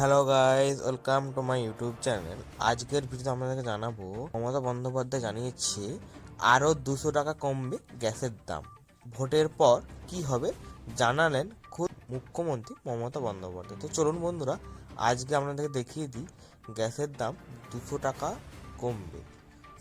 Hello guys welcome to my YouTube channel আজকের ভিডিওতে আপনাদেরকে জানাব, মমতা বন্দ্যোপাধ্যায় জানিয়েছে আরও দুশো টাকা কমবে গ্যাসের দাম। ভোটের পর কি হবে জানালেন খুদ মুখ্যমন্ত্রী মমতা বন্দ্যোপাধ্যায়। তো চলুন বন্ধুরা, আজকে আপনাদেরকে দেখিয়ে দিই গ্যাসের দাম দুশো টাকা কমবে।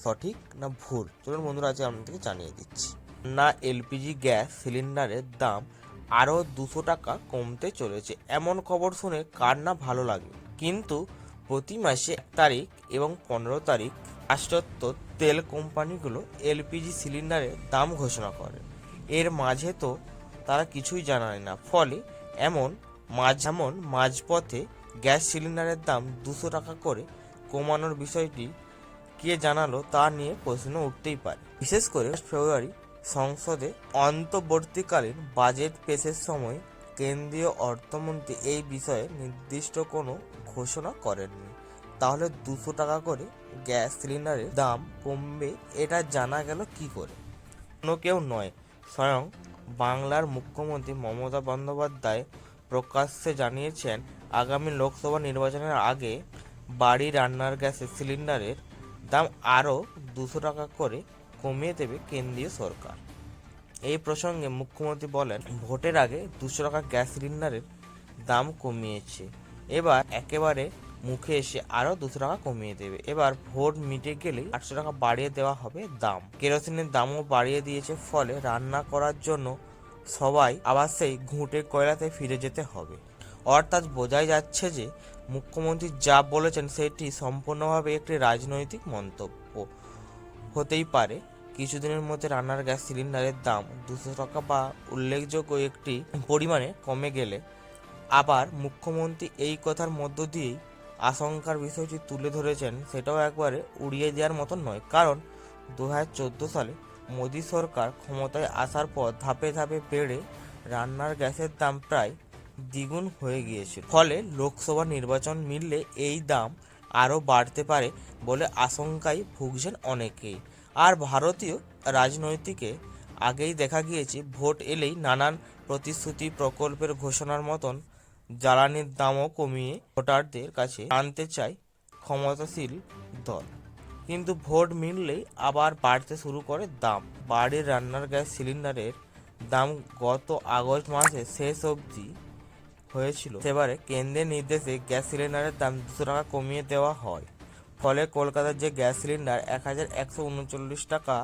সঠিক না ভুল? চলুন বন্ধুরা, আজকে আপনাদেরকে জানিয়ে দিচ্ছি। না এলপিজি গ্যাস সিলিন্ডারের দাম আরও দুশো টাকা কমতে চলেছে। এমন খবর শুনে কার না ভালো লাগে। কিন্তু প্রতি মাসে এক তারিখ এবং পনেরো তারিখ রাষ্ট্রত্ব তেল কোম্পানিগুলো এলপিজি সিলিন্ডারের দাম ঘোষণা করে। এর মাঝে তো তারা কিছুই জানায় না। ফলে এমন মাঝ, এমন মাঝপথে গ্যাস সিলিন্ডারের দাম দুশো টাকা করে কমানোর বিষয়টি কে জানালো তা নিয়ে প্রশ্ন উঠতেই পারে। বিশেষ করে ফেব্রুয়ারি সংসদে অন্তর্বর্তীকালীন বাজেট পেশের সময় কেন্দ্রীয় অর্থমন্ত্রী এই বিষয়ে নির্দিষ্ট কোনো ঘোষণা করেননি। তাহলে দুশো টাকা করে গ্যাস সিলিন্ডারের দাম কমবে, এটা জানা গেল কি করে? অন্য কেউ নয়, স্বয়ং বাংলার মুখ্যমন্ত্রী মমতা বন্দ্যোপাধ্যায় প্রকাশ্যে জানিয়েছেন, আগামী লোকসভা নির্বাচনের আগে বাড়ি রান্নার গ্যাসের সিলিন্ডারের দাম আরও দুশো টাকা করে কমিয়ে দেবে কেন্দ্রীয় সরকার। এই প্রসঙ্গে মুখ্যমন্ত্রী বলেন, ভোটের আগে দুশো টাকা গ্যাস সিলিন্ডারের দাম কমিয়েছে। এবার একেবারে মুখে এসে আরও দুশো টাকা কমিয়ে দেবে। এবার ভোট মিটে গেলেই আটশো টাকা বাড়িয়ে দেওয়া হবে দাম। কেরোসিনের দামও বাড়িয়ে দিয়েছে, ফলে রান্না করার জন্য সবাই আবার সেই ঘুঁটে কয়লাতে ফিরে যেতে হবে। অর্থাৎ বোঝাই যাচ্ছে যে মুখ্যমন্ত্রী যা বলেছেন সেটি সম্পূর্ণভাবে একটি রাজনৈতিক মন্তব্য। হতেই পারে। কিছুদিনের মধ্যে রান্নার গ্যাস সিলিন্ডারের দাম দুশো টাকা বা উল্লেখযোগ্য একটি পরিমাণে কমে গেলে আবার মুখ্যমন্ত্রী এই কথার মধ্য দিয়েই আশঙ্কার বিষয়টি তুলে ধরেছেন, সেটাও একবারে উড়িয়ে দেওয়ার মতো নয়। কারণ দু হাজার চোদ্দ সালে মোদী সরকার ক্ষমতায় আসার পর ধাপে ধাপে বেড়ে রান্নার গ্যাসের দাম প্রায় দ্বিগুণ হয়ে গিয়েছিল। ফলে লোকসভা নির্বাচন মিললে এই দাম আরও বাড়তে পারে বলে আশঙ্কায় ভুগছেন অনেকেই। আর ভারতীয় রাজনৈতিকে আগেই দেখা গিয়েছে, ভোট এলেই নানান প্রতিশ্রুতি প্রকল্পের ঘোষণার মতন জ্বালানির দামও কমিয়ে ভোটারদের কাছে আনতে চায় ক্ষমতাশীল দল। কিন্তু ভোট মিললেই আবার বাড়তে শুরু করে দাম। বাড়ির রান্নার গ্যাস সিলিন্ডারের দাম গত আগস্ট মাসে শেষ অবধি হয়েছিল। সেবারে কেন্দ্রের নির্দেশে গ্যাস সিলিন্ডারের দাম দুশো টাকা কমিয়ে দেওয়া হয়। ফলে কলকাতার যে গ্যাস সিলিন্ডার এক হাজার একশো উনচল্লিশ টাকা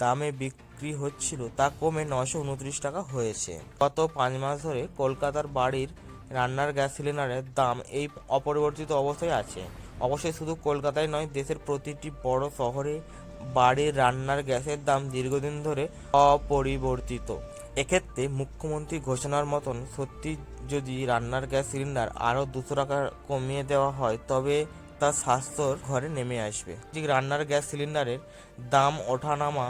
দামে বিক্রি হচ্ছিল, তা কমে নশো উনত্রিশ টাকা হয়েছে। গত পাঁচ মাস ধরে কলকাতার বাড়ির রান্নার গ্যাস সিলিন্ডারের দাম এই অপরিবর্তিত অবস্থায় আছে। অবশ্যই শুধু কলকাতায় নয়, দেশের প্রতিটি বড় শহরে বাড়ির রান্নার গ্যাসের দাম দীর্ঘদিন ধরে অপরিবর্তিত। এক্ষেত্রে মুখ্যমন্ত্রী ঘোষণার মতন সত্যি যদি রান্নার গ্যাস সিলিন্ডার আরও দুশো টাকা কমিয়ে দেওয়া হয়, তবে তা স্বাস্থ্যর ঘরে নেমে আসবে। ঠিক রান্নার গ্যাস সিলিন্ডারের দাম ওঠানামা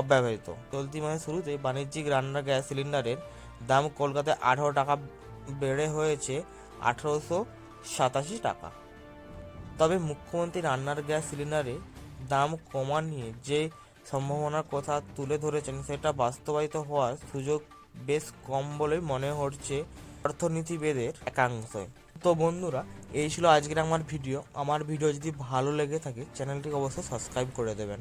অব্যবহৃত। চলতি মাসের শুরুতে বাণিজ্যিক রান্নার গ্যাস সিলিন্ডারের দাম কলকাতায় আঠারো টাকা বেড়ে হয়েছে, আঠারোশো সাতাশি টাকা। তবে মুখ্যমন্ত্রী রান্নার গ্যাস সিলিন্ডারের দাম কমা নিয়ে যে সম্ভাবনার কথা তুলে ধরেছেন, সেটা বাস্তবায়িত হওয়ার সুযোগ বেশ কম বলে মনে হচ্ছে অর্থনীতিবেদের একাংশ। তো বন্ধুরা, এই ছিল আজকের আমার ভিডিও। আমার ভিডিও যদি ভালো লেগে থাকে, চ্যানেলটিকে অবশ্যই সাবস্ক্রাইব করে দেবেন।